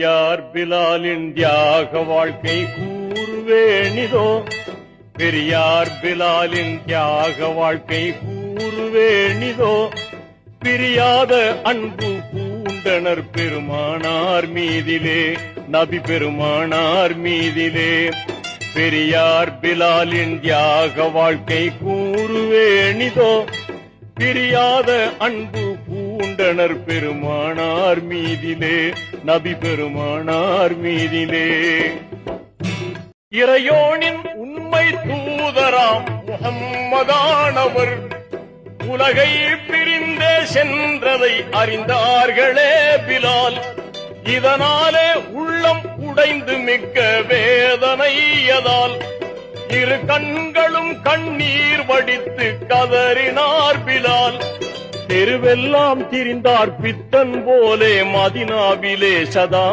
பெரியார் பிலாலின் தியாக வாழ்க்கை கூறுவேணிதோ பெரியார் பிலாலின் தியாக வாழ்க்கை கூறுவேணிதோ பிரியாத அன்பு பூண்டனர் பெருமானார் மீதிலே நபி பெருமானார் மீதிலே. பெரியார் பிலாலின் தியாக வாழ்க்கை கூறுவேணிதோ பிரியாத அன்பு உண்டனர் பெருமானார் மீதிலே நபி பெருமானார் மீதிலே. இறையோனின் உண்மை தூதராம் முகம்மதானவர் உலகை பிரிந்தே சென்றதை அறிந்தார்களே பிலால். இதனாலே உள்ளம் உடைந்து மிக்க வேதனையதால் இரு கண்களும் கண்ணீர் வடித்து கதறினார் பிலால். தெருவெல்லாம் திரிந்தார் பித்தன் போலே மதினாவிலே சதா.